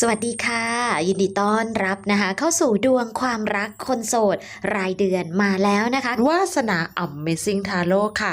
สวัสดีค่ะ ยินดีต้อนรับนะคะ เข้าสู่ดวงความรักคนโสด รายเดือนมาแล้วนะคะ วาสนา Amazing Tarot ค่ะ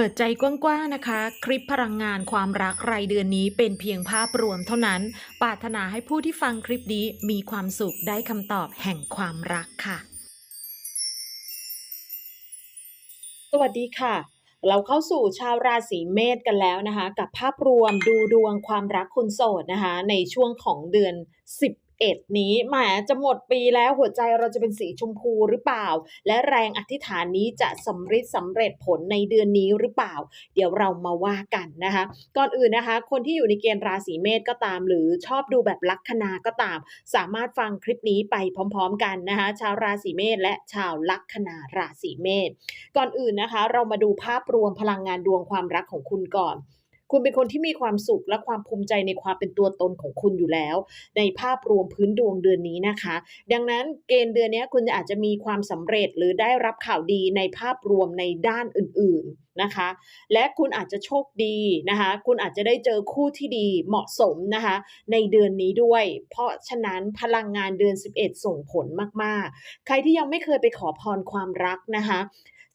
เปิดใจกว้างๆนะคะ คลิปพลังงานความรักรายเดือนนี้เป็นเพียงภาพรวมเท่านั้น ปรารถนาให้ผู้ที่ฟังคลิปนี้มีความสุขได้คำตอบแห่งความรักค่ะ สวัสดีค่ะ เราเข้าสู่ชาวราศีเมษกันแล้วนะคะ กับภาพรวมดูดวงความรักคนโสดนะคะ ในช่วงของเดือน 11นี้แหมจะหมดปีแล้วหัวใจเราจะเป็นสีชมพูหรือเปล่า และแรงอธิษฐานนี้จะสำเร็จสำเร็จผลในเดือนนี้หรือเปล่า เดี๋ยวเรามาว่ากันนะคะ ก่อนอื่นนะคะ คนที่อยู่ในเกณฑ์ราศีเมษก็ตาม หรือชอบดูแบบลัคนาก็ตาม สามารถฟังคลิปนี้ไปพร้อม ๆ กันนะคะ ชาวราศีเมษและชาวลัคนาราศีเมษก่อนอื่นนะคะ เรามาดูภาพรวมพลังงานดวงความรักของคุณก่อน คุณเป็นคนที่มีความสุขและความภูมิใจในความเป็นตัวตนของคุณอยู่แล้ว ในภาพรวมพื้นดวงเดือนนี้นะคะ ดังนั้นเกณฑ์เดือนนี้คุณอาจจะมีความสำเร็จหรือได้รับข่าวดีในภาพรวมในด้านอื่นๆนะคะ และคุณอาจจะโชคดีนะคะ คุณอาจจะได้เจอคู่ที่ดีเหมาะสมนะคะ ในเดือนนี้ด้วย เพราะฉะนั้นพลังงานเดือน 11 ส่งผลมากๆ ใครที่ยังไม่เคยไปขอพรความรักนะคะ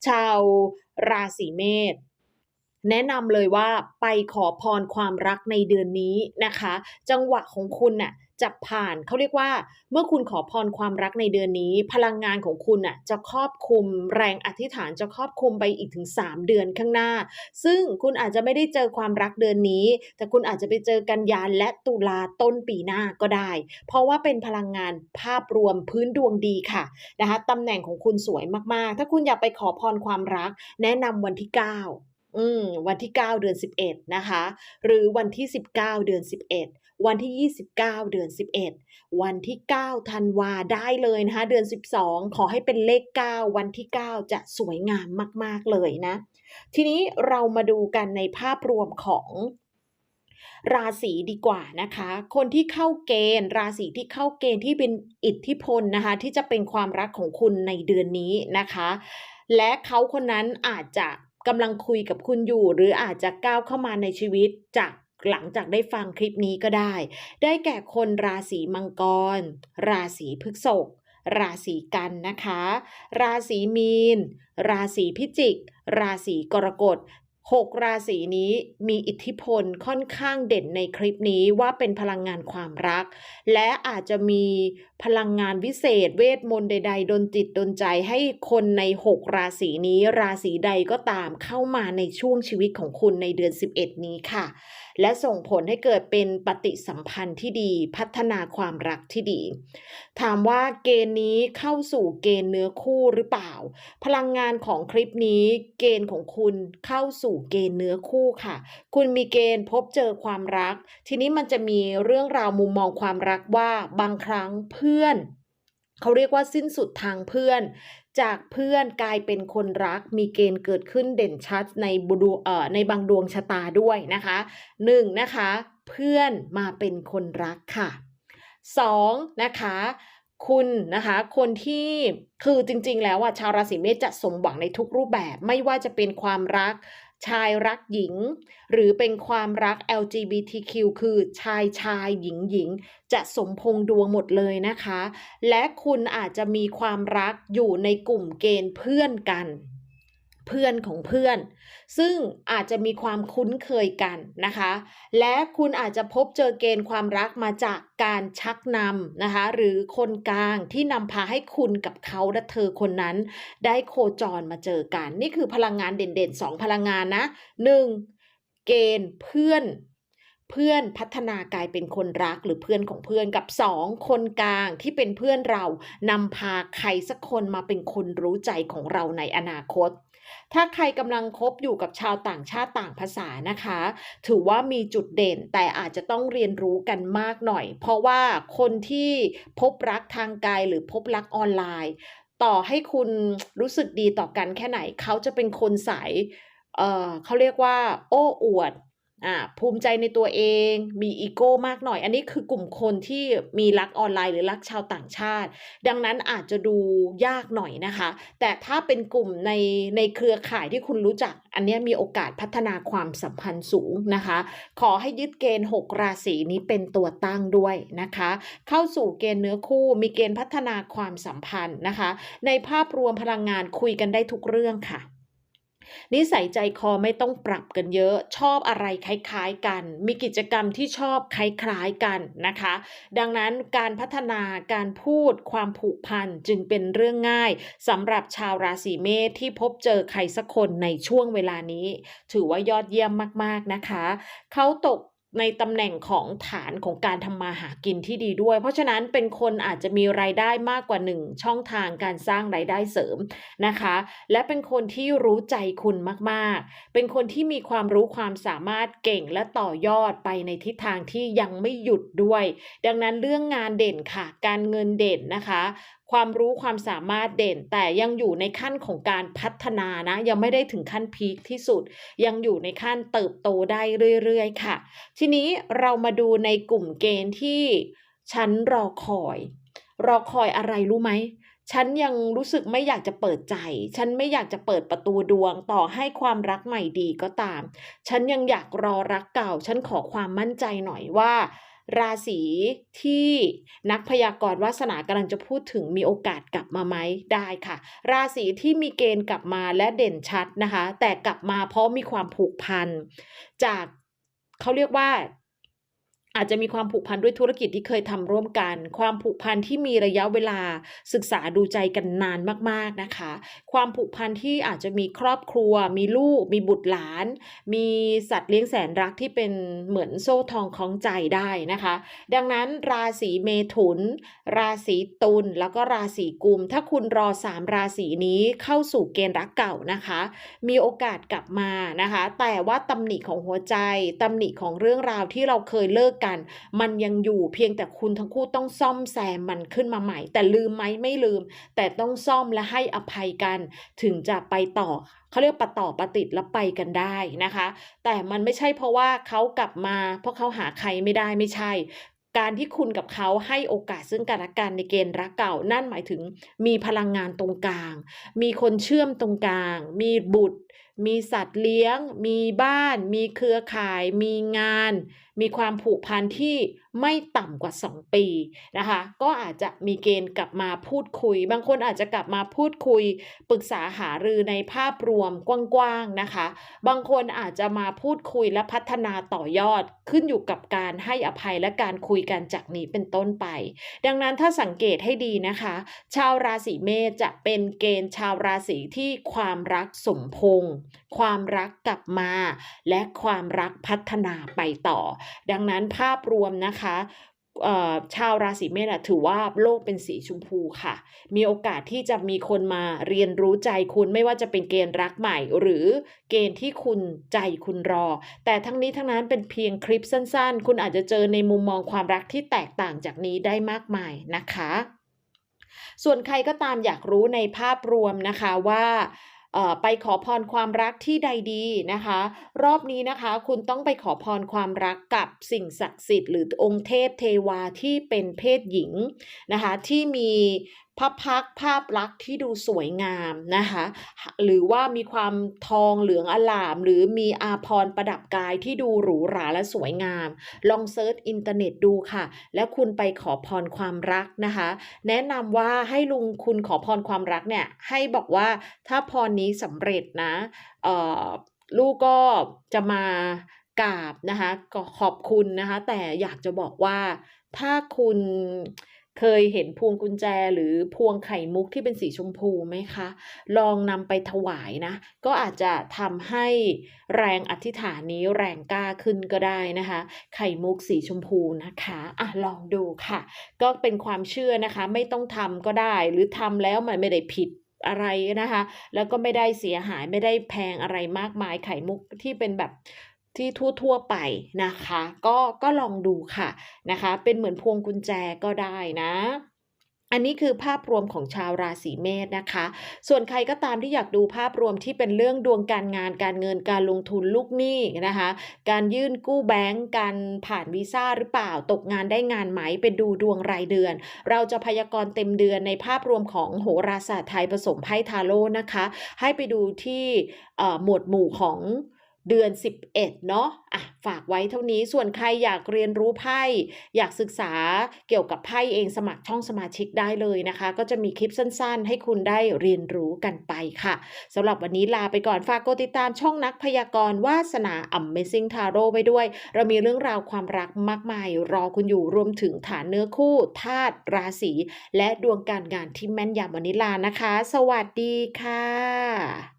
ชาวราศีเมษ แนะนำเลยว่าไปขอพรความรักในเดือนนี้นะคะ จังหวะของคุณน่ะจะผ่านเขาเรียกว่า เมื่อคุณขอพรความรักในเดือนนี้ พลังงานของคุณน่ะจะครอบคลุมแรงอธิษฐานจะครอบคลุมไปอีกถึง 3 เดือนข้างหน้า ซึ่งคุณอาจจะไม่ได้เจอความรักเดือนนี้ แต่คุณอาจจะไปเจอกันยานและตุลาต้นปีหน้าก็ได้ เพราะว่าเป็นพลังงานภาพรวมพื้นดวงดีค่ะนะคะตำแหน่งของคุณสวยมากๆ ถ้าคุณอยากไปขอพรความรัก แนะนำวันที่ 9 อืมวันที่ 9 เดือน 11 นะคะ หรือวันที่ 19 เดือน 11 วันที่ 29 เดือน 11 วันที่ 9 ธันวาได้เลยนะคะ เดือน 12 ขอให้เป็นเลข 9 วันที่ 9 จะสวยงามมาก ๆ เลยนะ ทีนี้เรามาดูกันในภาพรวมของราศีดีกว่านะคะ คนที่เข้าเกณฑ์ ราศีที่เข้าเกณฑ์ที่เป็นอิทธิพลนะคะ ที่จะเป็นความรักของคุณในเดือนนี้นะคะ และเขาคนนั้นอาจจะ กำลังคุยกับคุณอยู่ หรืออาจจะก้าวเข้ามาในชีวิตจากหลังจากได้ฟังคลิปนี้ก็ได้ ได้แก่คนราศีมังกร ราศีพฤษภราศีกันนะคะ ราศีมีน ราศีพิจิก ราศีกรกฎ หกราศีนี้มีอิทธิพลค่อนข้างเด่นในคลิปนี้ว่าเป็นพลังงานความรัก และอาจจะมีพลังงานวิเศษ เวทมนต์ใด ๆ ดนจิตดนใจให้คนใน 6 ราศีนี้ราศีใดก็ตามเข้ามาในช่วงชีวิตของคุณในเดือน 11 นี้ค่ะ และส่งผลให้เกิดเป็นปฏิสัมพันธ์ที่ดี พัฒนาความรักที่ดี ถามว่าเกณฑ์นี้เข้าสู่เกณฑ์เนื้อคู่หรือเปล่า พลังงานของคลิปนี้เกณฑ์ของคุณเข้าสู่เกณฑ์เนื้อคู่ค่ะ คุณมีเกณฑ์พบเจอความรัก ทีนี้มันจะมีเรื่องราวมุมมองความรักว่าบางครั้งเพื่อน เขาเรียกว่าสิ้นสุดทางเพื่อน จากเพื่อนกลายเป็นคนรัก มีเกณฑ์เกิดขึ้นเด่นชัดในบุดูเอ่อในบางดวงชะตาด้วยนะคะหนึ่งนะคะ เพื่อนมาเป็นคนรักค่ะสองนะคะคุณนะคะคนที่คือจริงๆ แล้วอะชาวราศีเมษจะสมหวังในทุกรูปแบบไม่ว่าจะเป็นความรัก ชายรักหญิง หรือเป็นความรัก LGBTQ คือชายชายหญิงหญิง จะสมพงดวงหมดเลยนะคะ และคุณอาจจะมีความรักอยู่ในกลุ่มเกณฑ์เพื่อนกัน เพื่อนของเพื่อน ซึ่งอาจจะมีความคุ้นเคยกันนะคะ และคุณอาจจะพบเจอเกณฑ์ความรักมาจากการชักนำนะคะ หรือคนกลางที่นำพาให้คุณกับเขาและเธอคนนั้น ได้โคจรมาเจอกัน นี่คือพลังงานเด่นๆ 2 พลังงานนะ 1. เกณฑ์เพื่อน เพื่อนพัฒนากลายเป็นคนรักหรือเพื่อนของเพื่อนกับ 2 คนกลางที่เป็นเพื่อนเรานำพาใครสักคนมาเป็นคนรู้ใจของเราในอนาคต ถ้าใครกำลังคบอยู่กับชาวต่างชาติต่างภาษานะคะ ถือว่ามีจุดเด่นแต่อาจจะต้องเรียนรู้กันมากหน่อย เพราะว่าคนที่พบรักทางกายหรือพบรักออนไลน์ ต่อให้คุณรู้สึกดีต่อกันแค่ไหน เขาจะเป็นคนสายเเขาเรียกว่า โอ้อวด อ่าภูมิใจในตัวเอง มีอีโก้มากหน่อย อันนี้คือกลุ่มคนที่มีรักออนไลน์หรือรักชาวต่างชาติ ดังนั้นอาจจะดูยากหน่อยนะคะ แต่ถ้าเป็นกลุ่มในในเครือข่ายที่คุณรู้จัก อันนี้มีโอกาสพัฒนาความสัมพันธ์สูงนะคะ ขอให้ยึดเกณฑ์ 6 ราศีนี้เป็นตัวตั้งด้วยนะคะ เข้าสู่เกณฑ์เนื้อคู่ มีเกณฑ์พัฒนาความสัมพันธ์นะคะ ในภาพรวมพลังงานคุยกันได้ทุกเรื่องค่ะ นิสัยใจคอไม่ต้องปรับกันเยอะ ชอบอะไรคล้ายๆกัน มีกิจกรรมที่ชอบคล้ายๆกันนะคะ ดังนั้นการพัฒนาการพูดความผูกพันจึงเป็นเรื่องง่ายสำหรับชาวราศีเมษที่พบเจอใครสักคนในช่วงเวลานี้ ถือว่ายอดเยี่ยมมากๆนะคะ เขาตก ในตำแหน่งของฐานของการทำมาหากินที่ดีด้วย เพราะฉะนั้นเป็นคนอาจจะมีรายได้มากกว่าหนึ่งช่องทางการสร้างรายได้เสริมนะคะ และเป็นคนที่รู้ใจคุณมากๆ เป็นคนที่มีความรู้ความสามารถเก่งและต่อยอดไปในทิศทางที่ยังไม่หยุดด้วย ดังนั้นเรื่องงานเด่นค่ะ การเงินเด่นนะคะ ความรู้ความสามารถเด่น แต่ยังอยู่ในขั้นของการพัฒนานะ ยังไม่ได้ถึงขั้นพีคที่สุด ยังอยู่ในขั้นเติบโตได้เรื่อยๆ ค่ะ ทีนี้เรามาดูในกลุ่มเกณฑ์ที่ฉันรอคอย รอคอยอะไรรู้ไหมฉันยังรู้สึกไม่อยากจะเปิดใจ ฉันไม่อยากจะเปิดประตูดวงต่อให้ความรักใหม่ดีก็ตาม ฉันยังอยากรอรักเก่า ฉันขอความมั่นใจหน่อยว่า ราศีที่นักพยากรณ์วาสนากำลังจะพูดถึงมีโอกาสกลับมาไหมได้ค่ะ ราศีที่มีเกณฑ์กลับมาและเด่นชัดนะคะ แต่กลับมาเพราะมีความผูกพันจากเขาเรียกว่า อาจจะมีความผูกพันด้วยธุรกิจที่เคยทำร่วมกัน ความผูกพันที่มีระยะเวลาศึกษาดูใจกันนานมากๆนะคะ ความผูกพันที่อาจจะมีครอบครัว มีลูก มีบุตรหลาน มีสัตว์เลี้ยงแสนรักที่เป็นเหมือนโซ่ทองคล้องใจได้นะคะ ดังนั้นราศีเมถุน ราศีตุลแล้วก็ราศีกุม ถ้าคุณรอสามราศีนี้เข้าสู่เกณฑ์รักเก่านะคะ มีโอกาสกลับมานะคะ แต่ว่าตำหนิของหัวใจตำหนิของเรื่องราวที่เราเคยเลิกกัน มันยังอยู่เพียงแต่คุณทั้งคู่ต้องซ่อมแซมมันขึ้นมาใหม่ แต่ลืมไหมไม่ลืม แต่ต้องซ่อมและให้อภัยกัน ถึงจะไปต่อเขาเรียกปะต่อปะติดแล้วไปกันได้นะคะ แต่มันไม่ใช่เพราะว่าเขากลับมา เพราะเขาหาใครไม่ได้ไม่ใช่การที่คุณกับเขาให้โอกาสซึ่งกันและกันในเกณฑ์รักเก่า นั่นหมายถึงมีพลังงานตรงกลาง มีคนเชื่อมตรงกลาง มีบุตร มีสัตว์เลี้ยง มีบ้าน มีเครือข่าย มีงาน มีความผูกพันที่ไม่ต่ำกว่า 2 ปีนะคะ ก็อาจจะมีเกณฑ์กลับมาพูดคุย บางคนอาจจะกลับมาพูดคุย ปรึกษาหารือในภาพรวมกว้างๆนะคะ บางคนอาจจะมาพูดคุยและพัฒนาต่อยอดขึ้นอยู่กับการให้อภัยและการคุยกันจากนี้เป็นต้นไป ดังนั้นถ้าสังเกตให้ดีนะคะ ชาวราศีเมษจะเป็นเกณฑ์ชาวราศีที่ความรักสมพงษ์ความรักกลับมา และความรักพัฒนาไปต่อ ดังนั้นภาพรวมนะคะชาวราศีเมษถือว่าโลกเป็นสีชมพูค่ะ มีโอกาสที่จะมีคนมาเรียนรู้ใจคุณไม่ว่าจะเป็นเกณฑ์รักใหม่ หรือเกณฑ์ที่คุณใจคุณรอ แต่ทั้งนี้ทั้งนั้นเป็นเพียงคลิปสั้นๆ คุณอาจจะเจอในมุมมองความรักที่แตกต่างจากนี้ได้มากมายนะคะ ส่วนใครก็ตามอยากรู้ในภาพรวมนะคะว่า ไปขอพรความรักที่ใดดีนะคะ รอบนี้นะคะ คุณต้องไปขอพรความรักกับสิ่งศักดิ์สิทธิ์หรือองค์เทพเทวาที่เป็นเพศหญิงนะคะ ที่มี พระพักภาพลักษณ์ที่ดูสวยงามนะคะ หรือว่ามีความทองเหลืองอลาม หรือมีอาพรประดับกายที่ดูหรูหราและสวยงาม ลองเซิร์ชอินเทอร์เน็ตดูค่ะ แล้วคุณไปขอพรความรักนะคะ แนะนำว่าให้ลุงคุณขอพรความรักเนี่ย ให้บอกว่าถ้าพรนี้สำเร็จนะเออลูกก็จะมากราบนะคะขอบคุณนะคะ แต่อยากจะบอกว่าถ้าคุณ เคยเห็นพวงกุญแจหรือพวงไข่มุกที่เป็นสีชมพูไหมคะ ลองนำไปถวายนะ ก็อาจจะทำให้แรงอธิษฐานนี้แรงกล้าขึ้นก็ได้นะคะ ไข่มุกสีชมพูนะคะอะลองดูค่ะ ก็เป็นความเชื่อนะคะ ไม่ต้องทำก็ได้หรือทำแล้วมันไม่ได้ผิดอะไรนะคะ แล้วก็ไม่ได้เสียหายไม่ได้แพงอะไรมากมายไข่มุกที่เป็นแบบ ที่ทั่วๆไปนะคะ ก็ก็ลองดูค่ะนะคะ เป็นเหมือนพวงกุญแจก็ได้นะ อันนี้คือภาพรวมของชาวราศีเมษนะคะ ส่วนใครก็ตามที่อยากดูภาพรวมที่เป็นเรื่องดวงการงานการเงินการลงทุนลูกหนี้นะคะ การยื่นกู้แบงก์การผ่านวีซ่าหรือเปล่าตกงานได้งานไหมไปดูดวงรายเดือน เราจะพยากรณ์เต็มเดือนในภาพรวมของโหราศาสตร์ไทยผสมไพ่ทาโร่นะคะ ให้ไปดูที่หมวดหมู่ของ เดือน 11 เนาะอะฝากไว้เท่านี้ส่วนใครอยากเรียนรู้ไพ่อยากศึกษาเกี่ยวกับไพ่เองสมัครช่องสมาชิกได้เลยนะคะ ก็จะมีคลิปสั้นๆ ให้คุณได้เรียนรู้กันไปค่ะสำหรับวันนี้ลาไปก่อนฝากกดติดตามช่องนักพยากรณ์วาสนา Amazing Tarot ไปด้วย เรามีเรื่องราวความรักมากมาย รอคุณอยู่รวมถึงฐานเนื้อคู่ธาตุราศีและดวงการงานที่แม่นยำวันนี้ลานะคะ สวัสดีค่ะ